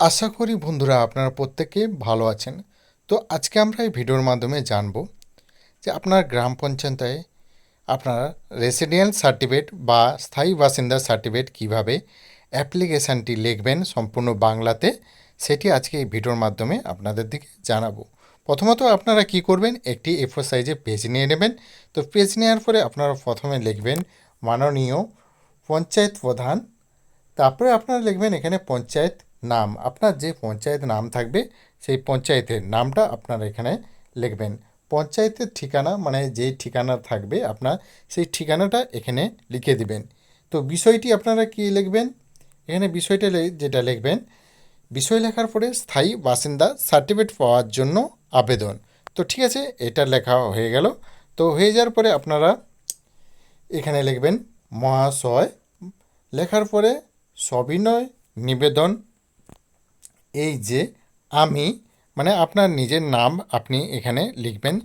আশা করি বন্ধুরা আপনারা প্রত্যেকে ভালো আছেন। তো আজকে আমরা এই ভিডিওর মাধ্যমে জানব যে আপনার গ্রাম পঞ্চায়েতে আপনার রেসিডেন্ট সার্টিফিকেট বা স্থায়ী বাসিন্দা সার্টিফিকেট কীভাবে অ্যাপ্লিকেশানটি লিখবেন সম্পূর্ণ বাংলাতে, সেটি আজকে এই ভিডিওর মাধ্যমে আপনাদের দিকে জানাব। প্রথমত আপনারা কি করবেন, একটি এফোর সাইজে পেজ নিয়ে নেবেন। তো পেজ নেওয়ার পরে আপনারা প্রথমে লিখবেন মাননীয় পঞ্চায়েত প্রধান, তারপরে আপনারা লিখবেন এখানে পঞ্চায়েত নাম, আপনার যে পঞ্চায়েত নাম থাকবে, সেই পঞ্চায়েতের নামটা আপনারা এখানে লিখবেন। পঞ্চায়েতের ঠিকানা মানে যেই ঠিকানা থাকবে আপনার, সেই ঠিকানাটা এখানে লিখে দিবেন। তো বিষয়টি আপনারা কি লিখবেন? এখানে বিষয়টা যেটা লিখবেন, বিষয় লেখার পরে স্থায়ী বাসিন্দা সার্টিফিকেট পাওয়ার জন্য আবেদন। তো ঠিক আছে, এটা লেখা হয়ে গেল। তো হয়ে যাওয়ার পরে আপনারা এখানে লিখবেন, মহাশয়, লেখার পরে সবিনয় নিবেদন এই যে আমি মানে আপনার নিজের নাম আপনি এখানে লিখবেন।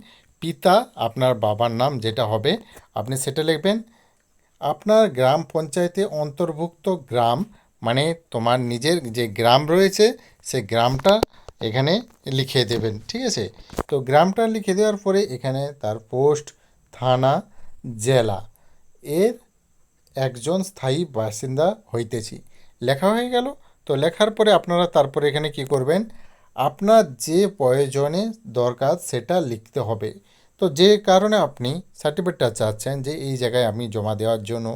পিতা আপনার বাবার নাম যেটা হবে, আপনি সেটা লিখবেন। আপনার গ্রাম পঞ্চায়েতে অন্তর্ভুক্ত গ্রাম মানে তোমার নিজের যে গ্রাম রয়েছে, সে গ্রামটা এখানে লিখে দেবেন, ঠিক আছে? তো গ্রামটা লিখে দেওয়ার পরে এখানে তার পোস্ট, থানা, জেলা। এর একজন স্থায়ী বাসিন্দা হইতেছি। লেখা হয়ে গেল। তো লেখার পরে আপনারা তারপরে এখানে কি করবেন? আপনার যে প্রয়োজনে দরকার সেটা লিখতে হবে। তো যে কারণে আপনি সার্টিফিকেটটা চাচ্ছেন যে এই জায়গায় আমি জমা দেওয়ার জন্য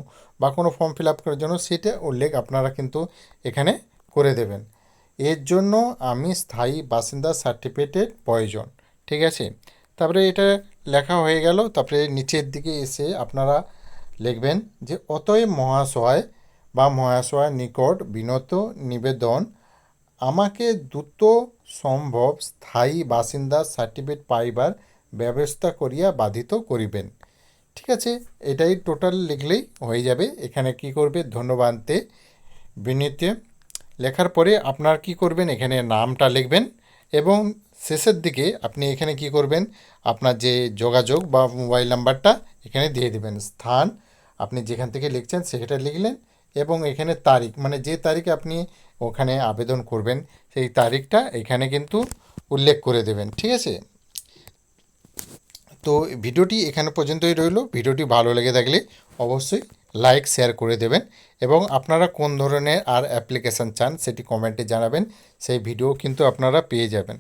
বা কোনো ফর্ম ফিল আপ করার জন্য, সেটা উল্লেখ আপনারা কিন্তু এখানে করে দেবেন। এর জন্য আমি স্থায়ী বাসিন্দা সার্টিফিকেটের প্রয়োজন, ঠিক আছে? তারপরে এটা লেখা হয়ে গেল, তারপরে নিচের দিকে এসে আপনারা লিখবেন যে অতএব মহাশয় বা মহাশয় নিকট বিনত নিবেদন, আমাকে দ্রুত সম্ভব স্থায়ী বাসিন্দা সার্টিফিকেট পাইবার ব্যবস্থা করিয়া বাধিত করিবেন। ঠিক আছে, এটাই টোটাল লিখলেই হয়ে যাবে। এখানে কি করবে? ধন্যবাদতে বিনীতে লেখার পরে আপনার কি করবেন? এখানে নামটা লিখবেন এবং শেষের দিকে আপনি এখানে কি করবেন? আপনার যে যোগাযোগ বা মোবাইল নাম্বারটা এখানে দিয়ে দেবেন। স্থান, আপনি যেখান থেকে লিখছেন সেটা লিখলেন। এবং এখানে তারিখ মানে যে তারিখে আপনি ওখানে আবেদন করবেন, সেই তারিখটা এখানে কিন্তু উল্লেখ করে দেবেন, ঠিক আছে? তো ভিডিওটি এখানে পর্যন্তই রইল। ভিডিওটি ভালো লেগে থাকলে অবশ্যই লাইক, শেয়ার করে দেবেন এবং আপনারা কোন ধরনের আর অ্যাপ্লিকেশান চান সেটি কমেন্টে জানাবেন, সেই ভিডিও কিন্তু আপনারা পেয়ে যাবেন।